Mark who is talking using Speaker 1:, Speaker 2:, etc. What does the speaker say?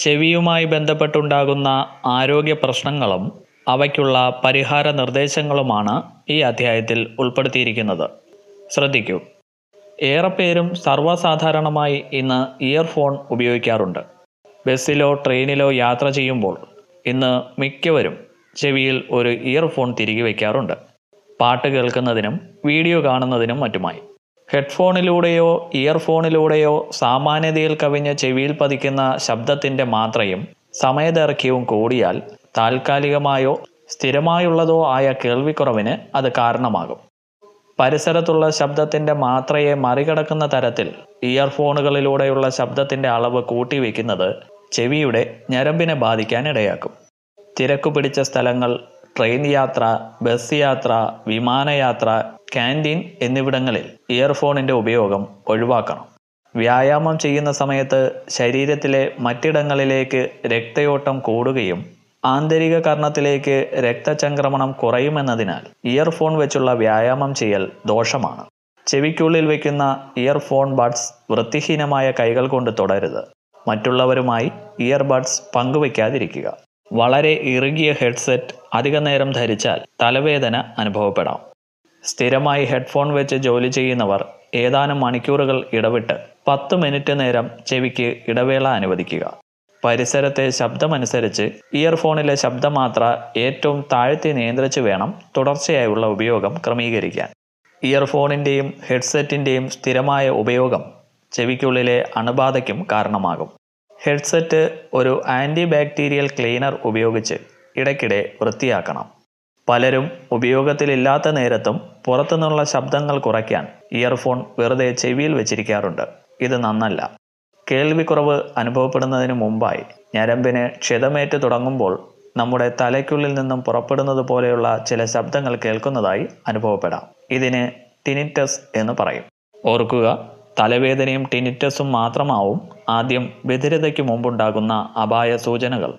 Speaker 1: ചെവിയുമായി ബന്ധപ്പെട്ടുണ്ടാകുന്ന ആരോഗ്യ പ്രശ്നങ്ങളും അവയ്ക്കുള്ള പരിഹാര നിർദ്ദേശങ്ങളുമാണ് ഈ അധ്യായത്തിൽ ഉൾപ്പെടുത്തിയിരിക്കുന്നത്. ശ്രദ്ധിക്കൂ. ഏറെ പേരും സർവസാധാരണമായി ഇന്ന് ഇയർഫോൺ ഉപയോഗിക്കാറുണ്ട്. ബസ്സിലോ ട്രെയിനിലോ യാത്ര ചെയ്യുമ്പോൾ ഇന്ന് മിക്കവരും ചെവിയിൽ ഒരു ഇയർഫോൺ തിരികെ വയ്ക്കാറുണ്ട്. പാട്ട് കേൾക്കുന്നതിനും വീഡിയോ കാണുന്നതിനും മറ്റുമായി. ഹെഡ്ഫോണിലൂടെയോ ഇയർഫോണിലൂടെയോ സാമാന്യതയിൽ കവിഞ്ഞ് ചെവിയിൽ പതിക്കുന്ന ശബ്ദത്തിന്റെ മാത്രയും സമയദൈർഘ്യവും കൂടിയാൽ താൽക്കാലികമായോ സ്ഥിരമായുള്ളതോ ആയ കേൾവിക്കുറവിന് അത് കാരണമാകും. പരിസരത്തുള്ള ശബ്ദത്തിന്റെ മാത്രയെ മറികടക്കുന്ന തരത്തിൽ ഇയർഫോണുകളിലൂടെയുള്ള ശബ്ദത്തിന്റെ അളവ് കൂട്ടിവെക്കുന്നത് ചെവിയുടെ ഞരമ്പിനെ ബാധിക്കാൻ ഇടയാക്കും. തിരക്കു പിടിച്ച സ്ഥലങ്ങൾ ട്രെയിൻ യാത്ര ബസ് യാത്ര വിമാനയാത്ര ക്യാന്റീൻ എന്നിവിടങ്ങളിൽ ഇയർഫോണിന്റെ ഉപയോഗം ഒഴിവാക്കണം. വ്യായാമം ചെയ്യുന്ന സമയത്ത് ശരീരത്തിലെ മറ്റിടങ്ങളിലേക്ക് രക്തയോട്ടം കൂടുകയും ആന്തരിക കർണത്തിലേക്ക് രക്തചംക്രമണം കുറയുമെന്നതിനാൽ ഇയർഫോൺ വെച്ചുള്ള വ്യായാമം ചെയ്യൽ ദോഷമാണ്. ചെവിക്കുള്ളിൽ വയ്ക്കുന്ന ഇയർഫോൺ ബഡ്സ് വൃത്തിഹീനമായ കൈകൾ കൊണ്ട് തുടരുത്. മറ്റുള്ളവരുമായി ഇയർബഡ്സ് പങ്കുവയ്ക്കാതിരിക്കുക. വളരെ ഇറുകിയ ഹെഡ്സെറ്റ് അധികനേരം ധരിച്ചാൽ തലവേദന അനുഭവപ്പെടാം. സ്ഥിരമായി ഹെഡ്ഫോൺ വെച്ച് ജോലി ചെയ്യുന്നവർ ഏതാനും മണിക്കൂറുകൾ ഇടവിട്ട് പത്ത് മിനിറ്റ് നേരം ചെവിക്ക് ഇടവേള അനുവദിക്കുക. പരിസരത്തെ ശബ്ദമനുസരിച്ച് ഇയർഫോണിലെ ശബ്ദമാത്ര ഏറ്റവും താഴ്ത്തി നിയന്ത്രിച്ച് വേണം തുടർച്ചയായുള്ള ഉപയോഗം ക്രമീകരിക്കാൻ. ഇയർഫോണിന്റെയും ഹെഡ്സെറ്റിന്റെയും സ്ഥിരമായ ഉപയോഗം ചെവിക്കുള്ളിലെ അണുബാധയ്ക്കും കാരണമാകും. ഹെഡ്സെറ്റ് ഒരു ആന്റി ബാക്ടീരിയൽ ക്ലീനർ ഉപയോഗിച്ച് ഇടയ്ക്കിടെ വൃത്തിയാക്കണം. പലരും ഉപയോഗത്തിലില്ലാത്ത നേരത്തും പുറത്തുനിന്നുള്ള ശബ്ദങ്ങൾ കുറയ്ക്കാൻ ഇയർഫോൺ വെറുതെ ചെവിയിൽ വെച്ചിരിക്കാറുണ്ട്. ഇത് നന്നല്ല. കേൾവിക്കുറവ് അനുഭവപ്പെടുന്നതിന് മുമ്പായി ഞരമ്പിന് ക്ഷതമേറ്റ് തുടങ്ങുമ്പോൾ നമ്മുടെ തലയ്ക്കുള്ളിൽ നിന്നും പുറപ്പെടുന്നത് പോലെയുള്ള ചില ശബ്ദങ്ങൾ കേൾക്കുന്നതായി അനുഭവപ്പെടാം. ഇതിന് ടിനിറ്റസ് എന്ന് പറയും. ഓർക്കുക തലവേദനയും ടിനിറ്റസും മാത്രമാവും ആദ്യം ബധിരതയ്ക്ക് മുമ്പുണ്ടാകുന്ന അപായ സൂചനകൾ.